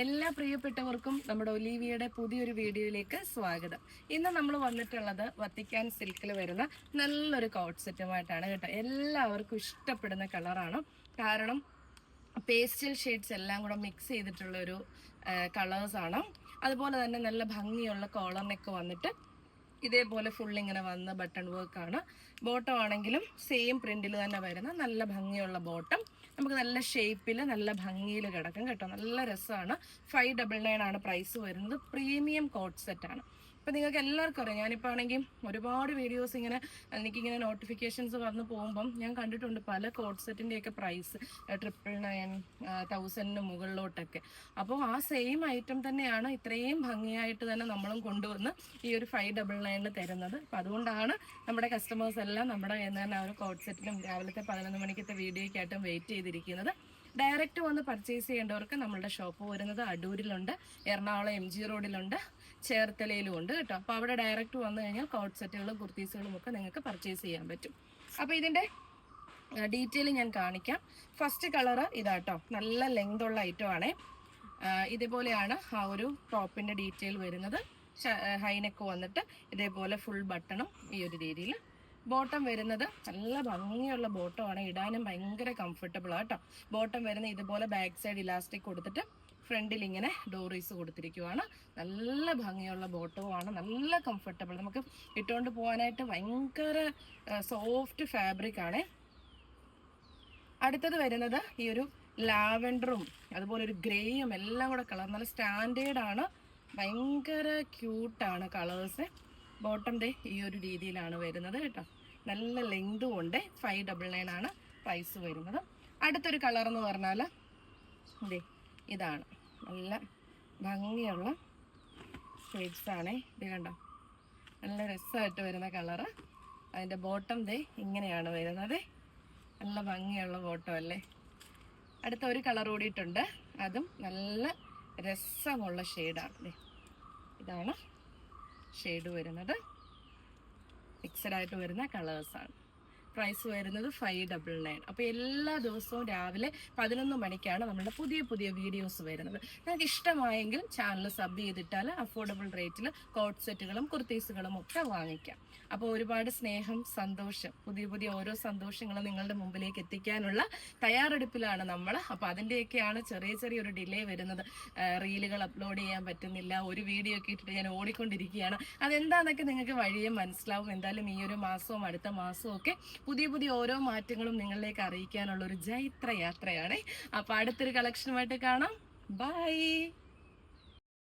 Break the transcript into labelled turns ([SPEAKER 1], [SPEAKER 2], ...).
[SPEAKER 1] എല്ലാ പ്രിയപ്പെട്ടവർക്കും നമ്മുടെ ഒലീവിയുടെ പുതിയൊരു വീഡിയോയിലേക്ക് സ്വാഗതം. ഇന്ന് നമ്മൾ വന്നിട്ടുള്ളത് വത്തിക്കാൻ സിൽക്കിൽ വരുന്ന നല്ലൊരു കോട്ട് സെറ്റുമായിട്ടാണ് കേട്ടോ. എല്ലാവർക്കും ഇഷ്ടപ്പെടുന്ന കളറാണ് കാരണം പേസ്റ്റൽ ഷെയ്ഡ്സ് എല്ലാം കൂടെ മിക്സ് ചെയ്തിട്ടുള്ള ഒരു കളേഴ്സ് ആണ്. അതുപോലെ തന്നെ നല്ല ഭംഗിയുള്ള കോളർ നെക്ക് വന്നിട്ട് ഇതേപോലെ ഫുൾ ഇങ്ങനെ വന്ന ബട്ടൺ വർക്ക് ആണ്. ബോട്ടം ആണെങ്കിലും സെയിം പ്രിന്റിൽ തന്നെ വരുന്ന നല്ല ഭംഗിയുള്ള ബോട്ടം നമുക്ക് നല്ല ഷേപ്പിൽ നല്ല ഭംഗിയിൽ കിടക്കും കേട്ടോ. നല്ല രസമാണ് ഫൈവ് ഡബിൾ നയൻ ആണ് പ്രൈസ് വരുന്നത്. പ്രീമിയം കോട്ട് സെറ്റാണ് ഇപ്പം നിങ്ങൾക്ക് എല്ലാവർക്കും അറിയാം. ഞാനിപ്പോൾ ആണെങ്കിൽ ഒരുപാട് വീഡിയോസ് ഇങ്ങനെ എനിക്കിങ്ങനെ നോട്ടിഫിക്കേഷൻസ് വന്ന് പോകുമ്പം ഞാൻ കണ്ടിട്ടുണ്ട് പല കോട്ട് സെറ്റിന്റെയൊക്കെ പ്രൈസ് ട്രിപ്പിൾ നയൻ തൗസൻഡിന് മുകളിലോട്ടൊക്കെ. അപ്പോൾ ആ സെയിം ഐറ്റം തന്നെയാണ് ഇത്രയും ഭംഗിയായിട്ട് തന്നെ നമ്മളും കൊണ്ടുവന്ന് ഈ ഒരു ഫൈവ് ഡബിൾ നയനിൽ തരുന്നത്. അപ്പം അതുകൊണ്ടാണ് നമ്മുടെ കസ്റ്റമേഴ്സ് എല്ലാം നമ്മുടെ എന്ന് നിന്ന് തന്നെ ആ ഒരു കോട്ട് സെറ്റിലും രാവിലത്തെ പതിനൊന്ന് മണിക്കത്തെ വീഡിയോയ്ക്കായിട്ടും വെയിറ്റ് ചെയ്തിരിക്കുന്നത്. ഡയറക്റ്റ് വന്ന് പർച്ചേസ് ചെയ്യേണ്ടവർക്ക് നമ്മളുടെ ഷോപ്പ് വരുന്നത് അടൂരിലുണ്ട്. എറണാകുളം എം ജി റോഡിലുണ്ട് ചേർത്തലയിലും ഉണ്ട് കേട്ടോ. അപ്പോൾ അവിടെ ഡയറക്റ്റ് വന്നു കഴിഞ്ഞാൽ കോട്ട് സെറ്റുകളും കുർത്തീസുകളും ഒക്കെ നിങ്ങൾക്ക് പർച്ചേസ് ചെയ്യാൻ പറ്റും. അപ്പോൾ ഇതിന്റെ ഡീറ്റെയിൽ ഞാൻ കാണിക്കാം. ഫസ്റ്റ് കളറ് ഇതാട്ടോ നല്ല ലെങ്ത് ഉള്ള ഐറ്റം ആണ്. ഇതേപോലെയാണ് ആ ഒരു ടോപ്പിന്റെ ഡീറ്റെയിൽ വരുന്നത്. ഹൈനെക്ക് വന്നിട്ട് ഇതേപോലെ ഫുൾ ബട്ടണും ഈ ഒരു രീതിയിൽ. ബോട്ടം വരുന്നത് നല്ല ഭംഗിയുള്ള ബോട്ടമാണ് ഇടാനും ഭയങ്കര കംഫർട്ടബിൾ ആട്ടോ ബോട്ടം വരുന്ന ഇതുപോലെ ബാക്ക് സൈഡ് ഇലാസ്റ്റിക് കൊടുത്തിട്ട് ഫ്രണ്ടിൽ ഇങ്ങനെ ഡോറീസ് കൊടുത്തിരിക്കുവാണ്. നല്ല ഭംഗിയുള്ള ബോട്ടവുമാണ്. നല്ല കംഫർട്ടബിൾ നമുക്ക് ഇട്ടുകൊണ്ട് പോകാനായിട്ട് ഭയങ്കര സോഫ്റ്റ് ഫാബ്രിക് ആണ്. അടുത്തത് വരുന്നത് ഈ ഒരു ലാവൻഡറും അതുപോലെ ഒരു ഗ്രേയും എല്ലാം കൂടെ കളർ നല്ല സ്റ്റാൻഡേർഡ് ആണ്. ഭയങ്കര ക്യൂട്ടാണ് കളേഴ്സ് ബോട്ടം ദേ ഈ ഒരു രീതിയിലാണ് വരുന്നത് കേട്ടോ. നല്ല ലെങ്തും ഉണ്ട്. ഫൈവ് ഡബിൾ നയൻ ആണ് പ്രൈസ് വരുന്നത്. അടുത്തൊരു കളർ എന്ന് പറഞ്ഞാൽ ദേ ഇതാണ്. നല്ല ഭംഗിയുള്ള ആണേ. ഇത് കണ്ടോ? നല്ല രസമായിട്ട് വരുന്ന കളറ് അതിന്റെ ബോട്ടം ദേ ഇങ്ങനെയാണ് വരുന്നത്. നല്ല ഭംഗിയുള്ള ബോട്ടം അല്ലേ? അടുത്ത ഒരു കളർ കൂടിയിട്ടുണ്ട്. അതും നല്ല രസമുള്ള ഷെയ്ഡാണ് ഇതാണ് ഷെയ്ഡ് വരുന്നത്. മിക്സഡായിട്ട് വരുന്ന കളേഴ്സാണ് പ്രൈസ് വരുന്നത് ഫൈവ് ഡബിൾ നയൻ അപ്പോൾ എല്ലാ ദിവസവും രാവിലെ പതിനൊന്ന് മണിക്കാണ് നമ്മളുടെ പുതിയ പുതിയ വീഡിയോസ് വരുന്നത്. നിങ്ങൾക്ക് ഇഷ്ടമായെങ്കിൽ ചാനൽ സബ് ചെയ്തിട്ടാൽ അഫോർഡബിൾ റേറ്റിൽ കോട്ട് സെറ്റുകളും കുർത്തീസുകളും ഒക്കെ വാങ്ങിക്കാം. അപ്പോൾ ഒരുപാട് സ്നേഹം സന്തോഷം പുതിയ പുതിയ ഓരോ സന്തോഷങ്ങളും നിങ്ങളുടെ മുമ്പിലേക്ക് എത്തിക്കാനുള്ള തയ്യാറെടുപ്പിലാണ് നമ്മൾ. അപ്പോൾ അതിന്റെയൊക്കെയാണ് ചെറിയ ചെറിയൊരു ഡിലേ വരുന്നത്. റീലുകൾ അപ്ലോഡ് ചെയ്യാൻ പറ്റുന്നില്ല ഒരു വീഡിയോ ഒക്കെ ഇട്ടിട്ട് ഞാൻ ഓടിക്കൊണ്ടിരിക്കുകയാണ്. അതെന്താണെന്നൊക്കെ നിങ്ങൾക്ക് വഴിയെ മനസ്സിലാവും. എന്തായാലും ഈ ഒരു മാസവും അടുത്ത മാസവും ഒക്കെ പുതിയ പുതിയ ഓരോ മാറ്റങ്ങളും നിങ്ങളിലേക്ക് അറിയിക്കാനുള്ള ഒരു ജൈത്ര യാത്രയാണ് അപ്പോൾ അടുത്തൊരു കളക്ഷനുമായിട്ട് കാണാം. ബൈ